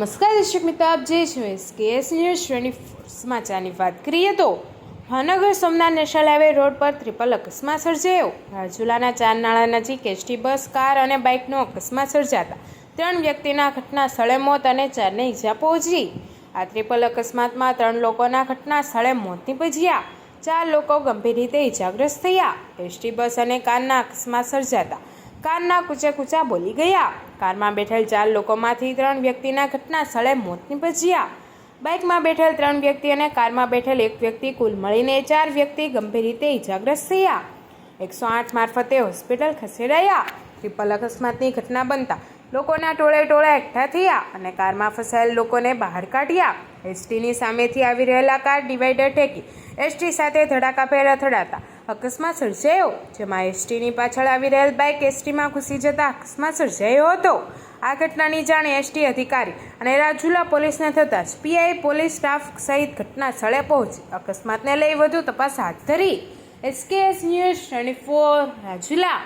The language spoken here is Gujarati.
નમસ્કાર દર્શક મિત્રો, આપ જે છો એસકેએસ ન્યૂઝ શ્રેણી સમાચારની વાત કરીએ તો Bhavnagar Somnath national highway road પર ત્રિપલ અકસ્માત સર્જાયો. રાજુલાના ચાર નાળા નજીક એસટી બસ, કાર અને બાઇકનો અકસ્માત સર્જાતા ત્રણ વ્યક્તિના ઘટના સ્થળે મોત અને ચારને ઈજા પહોંચી. આ ત્રિપલ અકસ્માતમાં ત્રણ લોકોના ઘટના સ્થળે મોત નીપજ્યા. ચાર લોકો ગંભીર રીતે ઈજાગ્રસ્ત થયા. એસટી બસ અને કારના અકસ્માત સર્જાતા કારના કૂચે કૂચા બોલી ગયા. કારમાં બેઠેલ ચાર લોકોમાંથી ત્રણ વ્યક્તિના ઘટના સ્થળે મોત નીપજ્યા. બાઇકમાં બેઠેલ ત્રણ વ્યક્તિ અને કારમાં બેઠેલ એક વ્યક્તિ કુલ મળીને ચાર વ્યક્તિ ગંભીર રીતે ઈજાગ્રસ્ત થયા. એકસો આઠ મારફતે હોસ્પિટલ ખસેડાયા. ટ્રિપલ અકસ્માતની ઘટના બનતા લોકોના ટોળે ટોળા એકઠા થયા અને કારમાં ફસાયેલ લોકોને બહાર કાઢ્યા. એસટીની સામેથી આવી રહેલા કાર ડિવાઈડર ટેકી એસટી સાથે ધડાકાભેર અથડાતા અકસ્માત સર્જાયો, જેમાં એસટીની પાછળ આવી રહેલ બાઇક એસટીમાં ઘૂસી જતા અકસ્માત સર્જાયો હતો. આ ઘટનાની જાણ એસટી અધિકારી અને રાજુલા પોલીસને થતાં જ પીઆઈ પોલીસ સ્ટાફ સહિત ઘટના સ્થળે પહોંચી. અકસ્માતને લઈ વધુ તપાસ હાથ ધરી. SKS news twenty four Rajula.